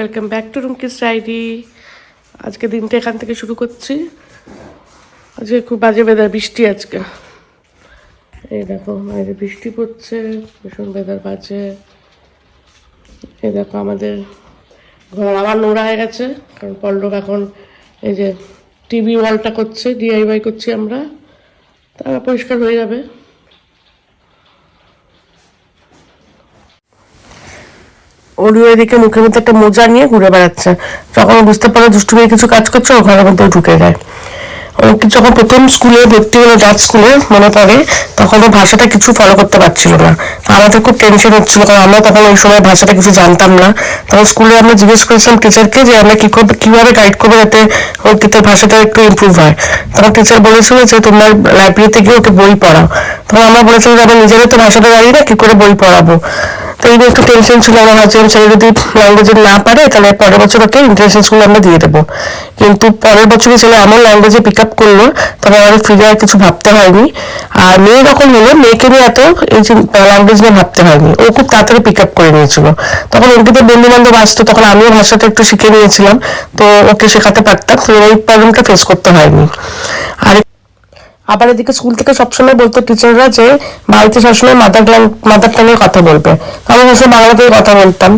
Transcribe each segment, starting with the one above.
Welcome back to Rumki's diary আজকে দিনটা এখান থেকে শুরু করছি। আজকে খুব বাজে বেদার বৃষ্টি আজকে। এই দেখো বাইরে বৃষ্টি পড়ছে, ভীষণ বেদার বাজে। এই দেখো, আমাদের ঘর আবার নোংরা হয়ে গেছে, কারণ পল্লব এখন এই যে টিভি ওয়ালটা করছে ডিআইওয়াই করছি আমরা। তারা পরিষ্কার হয়ে যাবে। ওরিও এদিকে মুখের মধ্যে একটা মোজা নিয়ে ঘুরে বেড়াচ্ছে। যখন বুঝতে পারে দুষ্টু মেয়ে কিছু কাজ করছে, ও ঘরের মধ্যে ঢুকে যায়। ও কি যখন প্রথম স্কুলে ভর্তি হলো ডাচ স্কুলে মনে পড়ে, তখন ও ভাষাটা কিছু ফলো করতে পারছিল না। আমাদের খুব টেনশন হচ্ছিল, কারণ আমরা তখন ওই সময় ভাষাটা কিছু জানতাম না। তখন স্কুলে আমরা জিজ্ঞেস করেছিলাম টিচারকে যে আমরা কি করব, কীভাবে গাইড করব যাতে অঙ্কিতের ভাষাটা একটু ইমপ্রুভ হয়। তখন টিচার বলেছিল যে তোমরা লাইব্রেরিতে গিয়ে ওকে বই পড়াও। তখন আমরা বলেছিলাম যে আমরা নিজেরাই তো ভাষাটা জানি না, কি করে বই পড়াবো? তো এই নিয়ে একটু টেনশন ছিল আমার ভাবছিলাম ছেলে যদি ল্যাঙ্গুয়েজ না পারে, তাহলে পরের বছর ওকে ইন্টারন্যাশনাল স্কুলে আমরা দিয়ে দেবো। কিন্তু পরের বছরই ছেলে এমন ল্যাঙ্গুয়েজে পিক আপ করল, তবে আমাদের ফিরে আর কিছু ভাবতে হয়নি। আর মেয়ে যখন হলো, মেয়েকে নিয়ে এত এই যে ল্যাঙ্গুয়েজ নিয়ে ভাবতে হয়নি। ও খুব তাড়াতাড়ি পিক আপ করে নিয়েছিল। তখন অঙ্কিতের বন্ধু বান্ধব আসতো, তখন আমিও ভাষাটা একটু শিখে নিয়েছিলাম। তো ওকে শেখাতে পারতাম, তো এই প্রবলেমটা ফেস করতে হয়নি। আবার এদিকে স্কুল থেকে সবসময় বলতো টিচাররা যে বাড়িতে সবসময় মাদার মাদার টাঙে কথা বলবে। আমি সবসময় বাংলাতেই কথা বলতাম।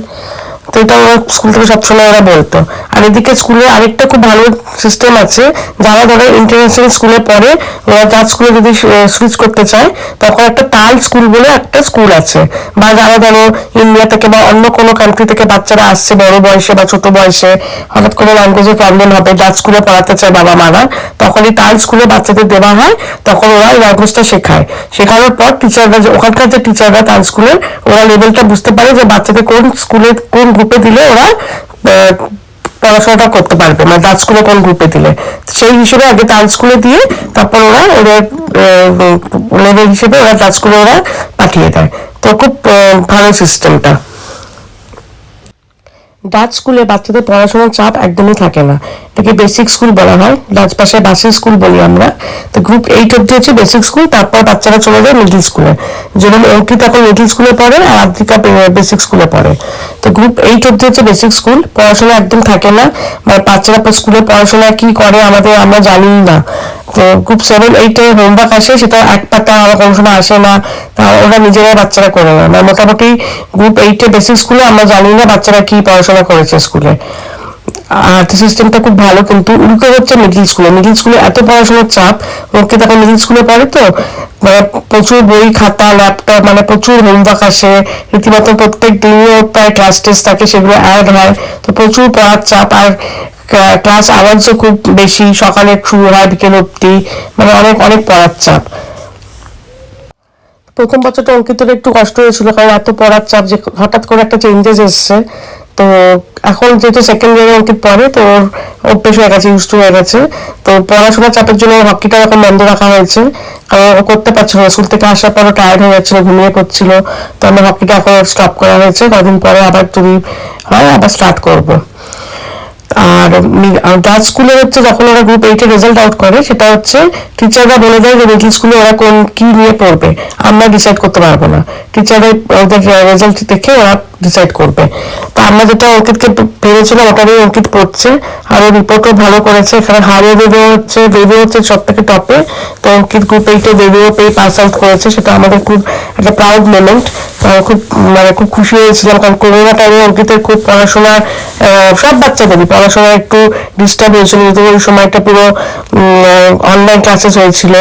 তো এটা ওরা স্কুল থেকে সবসময় ওরা বলতো। আর এদিকে স্কুলে আরেকটা খুব ভালো সিস্টেম আছে, যারা ধরো ইন্টারন্যাশনাল স্কুলে পড়ে, ওরা তার স্কুলে যদি সুইচ করতে চায়, তখন একটা তাল স্কুল বলে একটা স্কুল আছে। বা যারা ধরো ইন্ডিয়া থেকে বা অন্য কোনো কান্ট্রি থেকে বাচ্চারা আসছে, বড় বয়সে বা ছোট বয়সে, হঠাৎ করে ল্যাঙ্গুয়েজের প্রবলেম হবে ডাচ স্কুলে পড়াতে চায় বাবা মারা তখন এই তাল স্কুলে বাচ্চাদের দেওয়া হয়, তখন ওরা ল্যাঙ্গুয়েজটা শেখায়। শেখানোর পর টিচাররা যে, ওখানকার যে টিচাররা তাল স্কুলের ওরা লেভেলটা বুঝতে পারে যে বাচ্চাদের কোন স্কুলে কোন গ্রুপে দিলে ওরা পড়াশোনাটা করতে পারবে মানে ডাচ স্কুলে কোন গ্রুপে দিলে। সেই হিসেবে আগে তাল স্কুলে দিয়ে তারপর ওরা ওদের লেভেল হিসেবে ওরা ডাচ স্কুলে ওরা পাঠিয়ে দেয়। তো খুব ভালো সিস্টেমটা ডাচ স্কুলে বাচ্চাদের পড়াশোনার চাপ একদমই থাকে না। এটাকে বেসিক স্কুল বলা হয়। ডাচ পাশে বাসি স্কুল বলি আমরা। তো গ্রুপ এইট অব্দি হচ্ছে বেসিক স্কুল তারপর বাচ্চারা চলে যায় মিডল স্কুলে যেমন অঙ্কিত এখন মিডল স্কুলে পড়ে আর আদ্রিকা বেসিক স্কুলে পড়ে। তো গ্রুপ এইট অব্দি হচ্ছে বেসিক স্কুল পড়াশোনা একদম থাকে না। মানে বাচ্চারা স্কুলে পড়াশোনা কি করে আমাদের আমরা জানি না। তো গ্রুপ সেভেন এইটে হোমওয়ার্ক আসে, সেটা এক পাতা আমার কোনো সময় আসে না। তা ওরা নিজেরাই বাচ্চারা করে নেয় মানে মোটামুটি গ্রুপ এইটে বেসিক স্কুলে আমরা জানি না বাচ্চারা কি পড়াশোনা করেছে স্কুলে আর সিস্টেমটা খুব ভালো, কিন্তু উল্টো হচ্ছে মিডিল স্কুলে মিডিল স্কুলে এত পড়াশোনার চাপ ওকে তখন মিডিল স্কুলে পড়ে তো মানে প্রচুর বই খাতা ল্যাপটপ মানে প্রচুর হোমওয়ার্ক আসে। রীতিমতো প্রত্যেক দিনই প্রায় ক্লাস টেস্ট থাকে, সেগুলো অ্যাড হয়। তো প্রচুর পড়ার চাপ আর ক্লাস আওয়ার্সও খুব বেশি, সকালে শুরু হয় বিকেল অব্দি মানে অনেক অনেক পড়ার চাপ। প্রথম বছরটা অঙ্কিতর একটু কষ্ট হয়েছিল, কারণ এত পড়ার চাপ যে হঠাৎ করে একটা চেঞ্জেস এসছে। তো এখন যেহেতু সেকেন্ড ইয়ারে অঙ্কিত পড়ে, তো ওর অভ্যেস হয়ে গেছে ইউজ হয়ে গেছে। তো পড়াশোনা চাপের জন্য হকিটা এখন বন্ধ রাখা হয়েছে। কারণ ও করতে পারছিল না, স্কুল থেকে আসার পরও টায়ার্ড হয়ে যাচ্ছিল, ঘুমিয়ে পড়ছিল। তো আমার হকিটা এখন স্টপ করা হয়েছে। কদিন পরে আবার যদি হয়, আবার স্টার্ট করব। আর ডাচ স্কুলে হচ্ছে যখন ওরা গ্রুপ এইটে রেজাল্ট আউট করে, সেটা হচ্ছে টিচাররা বলে দেয় যে মিডল স্কুলে ওরা কোন, কি নিয়ে পড়বে। আমরা ডিসাইড করতে পারব না। টিচাররা ওদের রেজাল্ট দেখে ওরা ডিসাইড করবে। তো আমরা যেটা অঙ্কিতকে ভেবেছিলাম ওটারই অঙ্কিত পড়ছে। আর ওর রিপোর্টও ভালো করেছে। এখানে হারিয়ে দেবে হচ্ছে বেবি হচ্ছে সব থেকে টপে তো অঙ্কিত গ্রুপ এইটে বেবিও পেয়ে পাস আউট করেছে। সেটা আমাদের খুব একটা প্রাউড মোমেন্ট খুব মানে খুব খুশি হয়েছিলাম কারণ করোনা টাইমে অঙ্কিতের খুব পড়াশোনার সব বাচ্চাদেরই পড়াশোনা একটু ডিস্টার্ব হয়েছিল, যেহেতু ওই সময়টা পুরো অনলাইন ক্লাসেস হয়েছিল।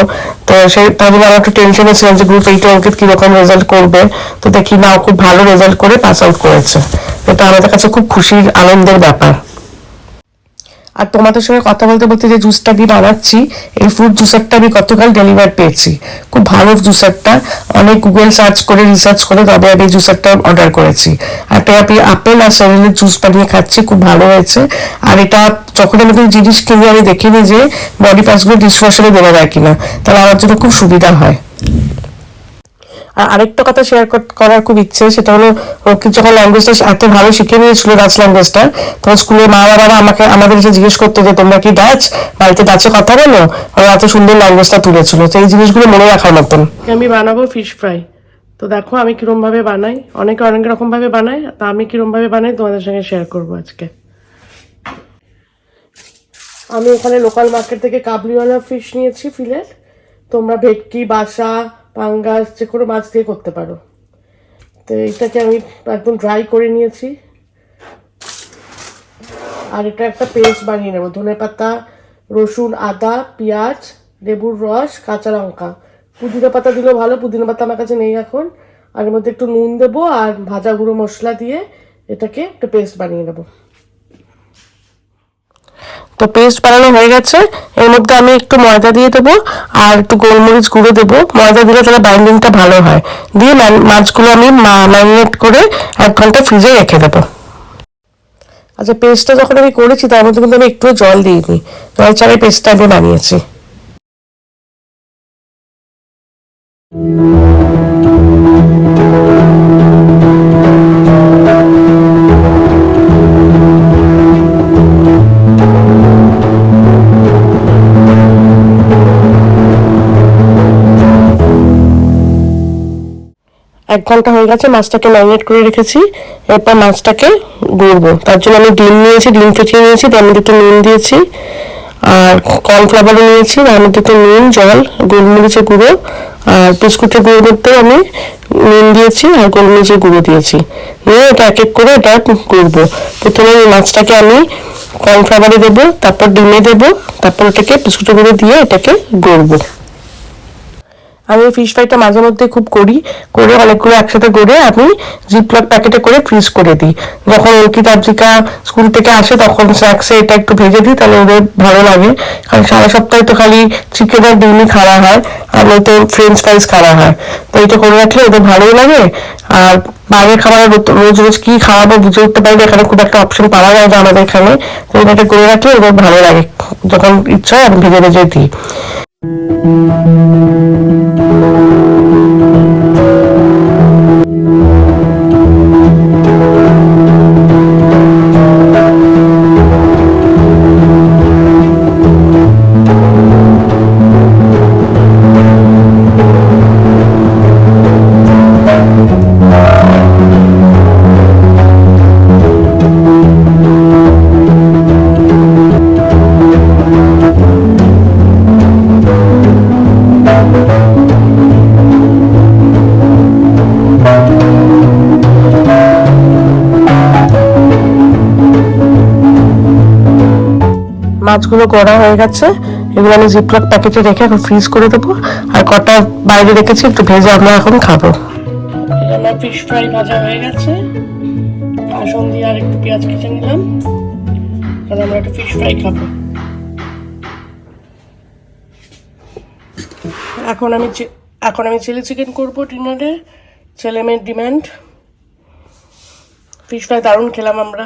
তো সেই তার জন্য একটু টেনশনে ছিলাম যে গ্রুপ এইটে অঙ্কিত কীরকম রেজাল্ট করবে। তো দেখি না খুব ভালো রেজাল্ট করে পাস আউট করেছে। এটা আমাদের কাছে খুব খুশির, আনন্দের ব্যাপার। আর তোমাদের সঙ্গে কথা বলতে বলতে যে জুসটা আমি বানাচ্ছি, এই ফ্রুট জুসারটা আমি গতকাল ডেলিভার পেয়েছি। খুব ভালো জুসারটা অনেক গুগল সার্চ করে রিসার্চ করে তবে আমি জুসারটা অর্ডার করেছি। আর আমি আপেল আর সেরেলের জুস বানিয়ে খাচ্ছি, খুব ভালো হয়েছে। আর এটা যখন আমি কোনো জিনিস কিনি, আমি দেখিনি যে বডি পাসগুলো ডিশওয়াশারে দেওয়া যায় কিনা। তাহলে আমার জন্য খুব সুবিধা হয়। আর আরেকটা কথা শেয়ার করার খুব ইচ্ছে, সেটা হলো ওকে যখন ল্যাঙ্গুয়েজটা এত ভালো শিখে নিয়েছিল ডাচ ল্যাঙ্গুয়েজটা তখন স্কুলে মা বাবারা আমাকে, আমাদের এসে জিজ্ঞেস করতো যে, তোমরা কি ডাচ বাড়িতে ডাচে কথা বলো? ওরা এত সুন্দর ল্যাঙ্গুয়েজটা তুলেছিল। তো এই জিনিসগুলো মনে রাখার মতন। আমি বানাবো ফিশ ফ্রাই তো দেখো, আমি কিরমভাবে বানাই। অনেকে অনেক রকমভাবে বানায়, তা আমি কিরমভাবে বানাই, তোমাদের সঙ্গে শেয়ার করব আজকে। আমি এখানে লোকাল মার্কেট থেকে কাবলিওয়ালা ফিশ নিয়েছি ফিলেট তোমরা ভেটকি, বাসা পাঙ্গাস যে কোনো মাছ দিয়ে করতে পারো। তো এইটাকে আমি একদম ড্রাই করে নিয়েছি। আর এটা একটা পেস্ট বানিয়ে নেব। ধনে পাতা, রসুন, আদা, পেঁয়াজ, লেবুর রস, কাঁচা লঙ্কা। পুদিনা পাতা দিলেও ভালো, পুদিনা পাতা আমার কাছে নেই এখন। আর এর মধ্যে একটু নুন দেবো আর ভাজা গুঁড়ো মশলা দিয়ে এটাকে একটা পেস্ট বানিয়ে নেব। তো পেস্ট বানানো হয়ে গেছে। এর মধ্যে আমি একটু ময়দা দিয়ে দেবো আর একটু গোলমরিচ গুঁড়ো দেবো। ময়দা দিলে তাহলে বাইন্ডিংটা ভালো হয়। দিয়ে মাছগুলো আমি ম্যারিনেট করে এক ঘণ্টা ফ্রিজে রেখে দেবো। আচ্ছা পেস্টটা যখন আমি করেছি, তার মধ্যে কিন্তু আমি একটু জল দিইনি জল ছাড়াই পেস্টটা আমি বানিয়েছি। এক ঘণ্টা হয়ে গেছে, মাছটাকে ম্যারিনেট করে রেখেছি। এরপর মাছটাকে গুড়বো। তার জন্য আমি ডিম নিয়েছি, ডিম ফেটিয়ে নিয়েছি, তার মধ্যে একটু নুন দিয়েছি। আর কর্নফ্লাওয়ারও নিয়েছি, তার মধ্যে একটু নুন, জল, গোলমরিচের গুঁড়ো, আর বিস্কুটের গুঁড়োর মধ্যেও আমি নুন দিয়েছি আর গোলমরিচের গুঁড়ো দিয়েছি। নিয়ে এটা এক এক করে এটা গুড়বো। প্রথমে মাছটাকে আমি কর্নফ্লাওয়ারে দেবো, তারপর ডিমে দেবো, তারপর ওটাকে বিস্কুটের গুঁড়ো দিয়ে এটাকে গড়বো। আমি ফিশ ফ্রাইটা মাঝে মধ্যে খুব করি, করে অনেকগুলো একসাথে করে আমি জিপলক প্যাকেটে করে ফ্রিজ করে দিই। যখন অঙ্কিত আবজিকা স্কুল থেকে আসে তখন স্ন্যাক্সে এটা একটু ভেজে দিই, তাহলে ওদের ভালো লাগে। কারণ সারা সপ্তাহে তো খালি চিকেন আর ডিমই খাওয়া হয়, আর নয়তো ফ্রেঞ্চ ফ্রাইস খাওয়া হয়। তো এটা করে রাখলে ওদের ভালোই লাগে। আর বাইরের খাবার রোজ রোজ কি খাওয়াবো বুঝে উঠতে পারি এখানে খুব একটা অপশন পাওয়া যায় না আমাদের এখানে। তো এটা করে রাখলে ওদের ভালো লাগে। যখন ইচ্ছা হয় আমি ভেজে ভেজে দিই। মাছগুলো করা হয়ে গেছে, এগুলো আমি জিপলক প্যাকেটে রেখে এখন ফ্রিজ করে দেবো। আর কটা বাইরে রেখেছি, একটু ভেজে আমরা এখন খাব। আমার ফিশ ফ্রাই ভাজা হয়ে গেছে। রসুন দিয়ে আর একটু পেঁয়াজ কেটে নিলাম। কারণ আমরা একটা ফিশ ফ্রাই খাব। এখন আমি এখন আমি চিলি চিকেন করব ডিনারে ছেলে মেয়ের ডিমান্ড ফিশ ফ্রাই দারুণ খেলাম আমরা।